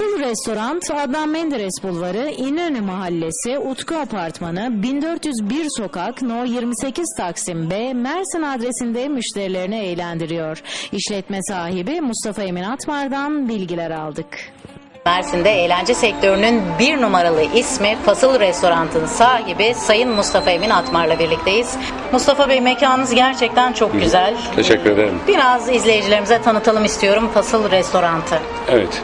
Fasıl Restoran, Adnan Menderes Bulvarı, İnönü Mahallesi, Utku Apartmanı, 1401 Sokak, No 28 Taksim B, Mersin adresinde müşterilerini eğlendiriyor. İşletme sahibi Mustafa Emin Atmar'dan bilgiler aldık. Mersin'de eğlence sektörünün bir numaralı ismi Fasıl Restorant'ın sahibi Sayın Mustafa Emin Atmar'la birlikteyiz. Mustafa Bey mekanınız gerçekten çok güzel. Teşekkür ederim. Biraz izleyicilerimize tanıtalım istiyorum Fasıl Restorant'ı. Evet.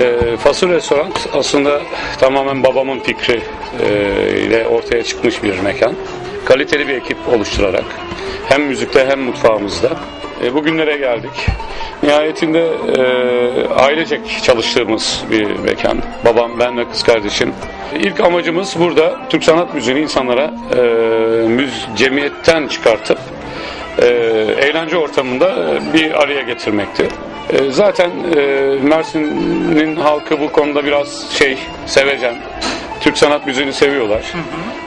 E, Fasıl Restoran aslında tamamen babamın fikri e, ile ortaya çıkmış bir mekan. Kaliteli bir ekip oluşturarak hem müzikte hem mutfağımızda e, bugünlere geldik. Nihayetinde e, ailecek çalıştığımız bir mekan. Babam, ben ve kız kardeşim. İlk amacımız burada Türk sanat müziğini insanlara e, müz, cemiyetten çıkartıp e, eğlence ortamında bir araya getirmekti. E, zaten e, Mersin'in halkı bu konuda biraz şey sevecen. Türk sanat müziğini seviyorlar.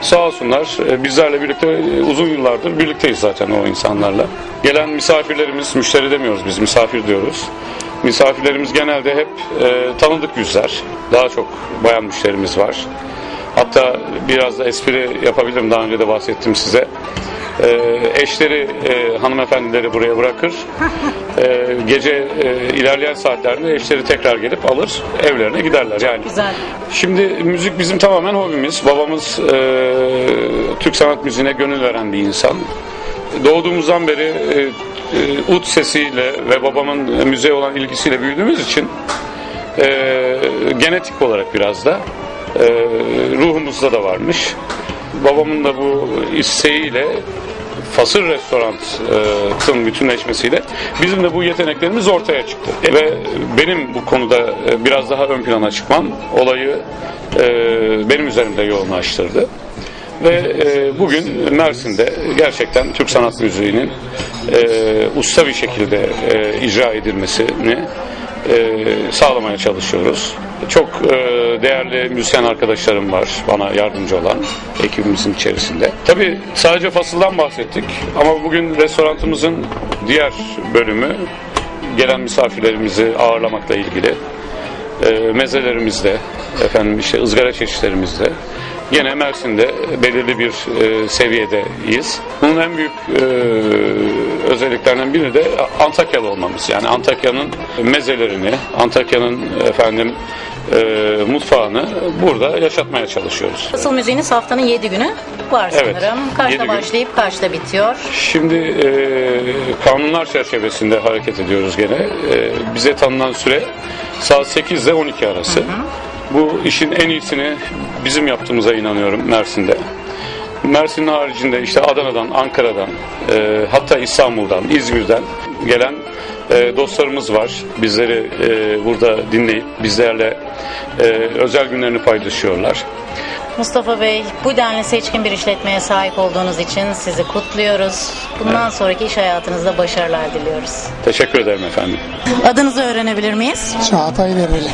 Sağ olsunlar e, bizlerle birlikte e, uzun yıllardır birlikteyiz zaten o insanlarla. Gelen misafirlerimiz, müşteri demiyoruz biz misafir diyoruz. Misafirlerimiz genelde hep e, tanıdık yüzler. Daha çok bayan müşterimiz var. Hatta biraz da espri yapabilirim daha önce de bahsettim size. Ee, eşleri e, hanımefendileri buraya bırakır. Ee, gece e, ilerleyen saatlerde eşleri tekrar gelip alır evlerine giderler. Yani Güzel. Şimdi müzik bizim tamamen hobimiz. Babamız e, Türk sanat müziğine gönül veren bir insan. Doğduğumuzdan beri e, e, ut sesiyle ve babamın müziğe olan ilgisiyle büyüdüğümüz için e, genetik olarak biraz da e, ruhumuzda da varmış. Babamın da bu isteğiyle Fasır Restorant'ın bütünleşmesiyle bizim de bu yeteneklerimiz ortaya çıktı. Ve benim bu konuda e, biraz daha ön plana çıkmam olayı e, benim üzerimde yoğunlaştırdı. Ve e, bugün Mersin'de gerçekten Türk sanat müziğinin e, usta bir şekilde e, icra edilmesini e, sağlamaya çalışıyoruz. Çok e, değerli müzisyen arkadaşlarım var bana yardımcı olan ekibimizin içerisinde. Tabii sadece fasıldan bahsettik ama bugün restoranımızın diğer bölümü gelen misafirlerimizi ağırlamakla ilgili e, mezelerimizde, efendim işte ızgara çeşitlerimizde gene Mersin'de belirli bir e, seviyedeyiz. Bunun en büyük e, özelliklerinden biri de Antakyalı olmamız. Yani Antakya'nın mezelerini, Antakya'nın efendim e, mutfağını burada yaşatmaya çalışıyoruz. Fasıl müziğiniz haftanın 7 günü var Evet, sanırım. Kaçta başlayıp kaçta bitiyor? Şimdi e, kanunlar çerçevesinde hareket ediyoruz gene. E, bize tanınan süre saat 8 ile 12 arası. Bu işin en iyisini bizim yaptığımıza inanıyorum Mersin'de. Mersin'in haricinde işte Adana'dan, Ankara'dan, e, hatta İstanbul'dan, İzmir'den gelen e, dostlarımız var. Bizleri e, burada dinleyip bizlerle e, özel günlerini paylaşıyorlar. Mustafa Bey, bu denli seçkin bir işletmeye sahip olduğunuz için sizi kutluyoruz. Bundan sonraki iş hayatınızda başarılar diliyoruz. Teşekkür ederim efendim. Adınızı öğrenebilir miyiz? Çağatay Devreli.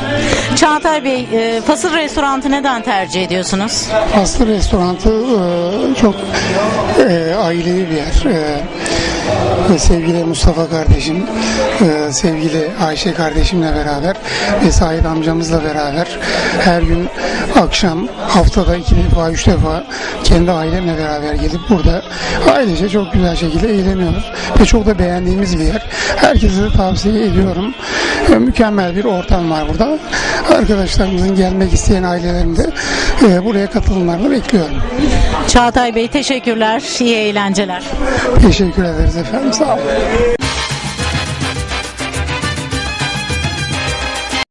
Çağatay Bey, e, Fasıl Restoran'ı neden tercih ediyorsunuz? Aslı restoranı e, çok e, ailevi bir yer. E, sevgili Mustafa kardeşim, e, sevgili Ayşe kardeşimle beraber ve Sait amcamızla beraber her gün akşam haftada iki defa, üç defa kendi ailemle beraber gelip burada ailece çok güzel şekilde eğleniyoruz. Ve çok da beğendiğimiz bir yer. Herkese de tavsiye ediyorum. E, mükemmel bir ortam var burada. Arkadaşlarımızın gelmek isteyen ailelerini de e, buraya katılımlarını bekliyorum. Çağatay Bey teşekkürler, iyi eğlenceler. Teşekkür ederiz efendim. Sağ olun.